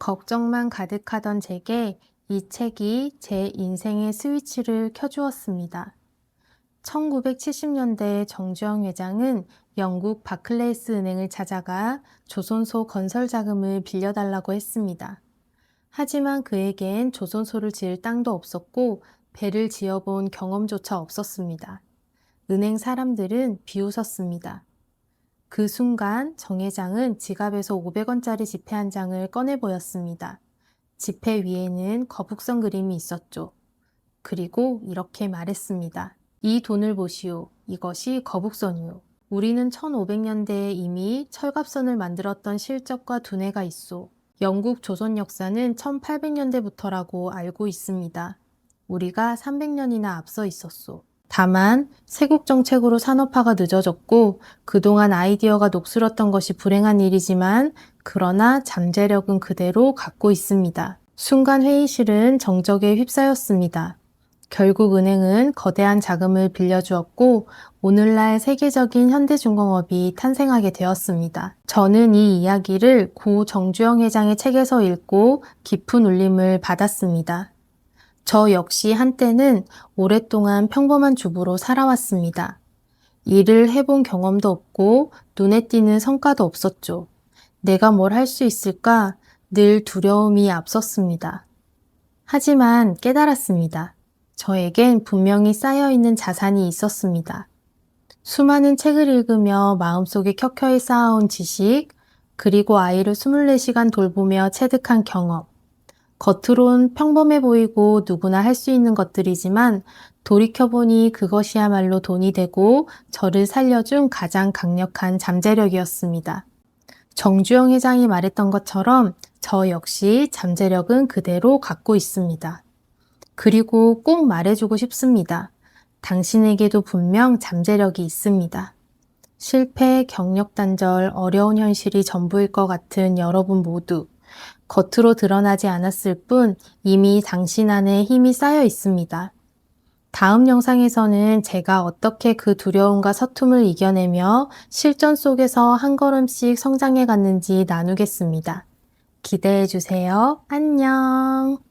걱정만 가득하던 제게 이 책이 제 인생의 스위치를 켜주었습니다. 1970년대 정주영 회장은 영국 바클레이스 은행을 찾아가 조선소 건설 자금을 빌려달라고 했습니다. 하지만 그에겐 조선소를 지을 땅도 없었고 배를 지어본 경험조차 없었습니다. 은행 사람들은 비웃었습니다. 그 순간 정 회장은 지갑에서 500원짜리 지폐 한 장을 꺼내 보였습니다. 지폐 위에는 거북선 그림이 있었죠. 그리고 이렇게 말했습니다. 이 돈을 보시오. 이것이 거북선이오. 우리는 1500년대에 이미 철갑선을 만들었던 실적과 두뇌가 있소. 영국 조선 역사는 1800년대부터라고 알고 있습니다. 우리가 300년이나 앞서 있었소. 다만 세국 정책으로 산업화가 늦어졌고 그동안 아이디어가 녹슬었던 것이 불행한 일이지만 그러나 잠재력은 그대로 갖고 있습니다. 순간 회의실은 정적에 휩싸였습니다. 결국 은행은 거대한 자금을 빌려주었고 오늘날 세계적인 현대중공업이 탄생하게 되었습니다. 저는 이 이야기를 고 정주영 회장의 책에서 읽고 깊은 울림을 받았습니다. 저 역시 한때는 오랫동안 평범한 주부로 살아왔습니다. 일을 해본 경험도 없고 눈에 띄는 성과도 없었죠. 내가 뭘 할 수 있을까 늘 두려움이 앞섰습니다. 하지만 깨달았습니다. 저에겐 분명히 쌓여있는 자산이 있었습니다. 수많은 책을 읽으며 마음속에 켜켜이 쌓아온 지식, 그리고 아이를 24시간 돌보며 체득한 경험. 겉으론 평범해 보이고 누구나 할 수 있는 것들이지만 돌이켜보니 그것이야말로 돈이 되고 저를 살려준 가장 강력한 잠재력이었습니다. 정주영 회장이 말했던 것처럼 저 역시 잠재력은 그대로 갖고 있습니다. 그리고 꼭 말해주고 싶습니다. 당신에게도 분명 잠재력이 있습니다. 실패, 경력 단절, 어려운 현실이 전부일 것 같은 여러분 모두 겉으로 드러나지 않았을 뿐 이미 당신 안에 힘이 쌓여 있습니다. 다음 영상에서는 제가 어떻게 그 두려움과 서툼을 이겨내며 실전 속에서 한 걸음씩 성장해 갔는지 나누겠습니다. 기대해 주세요. 안녕.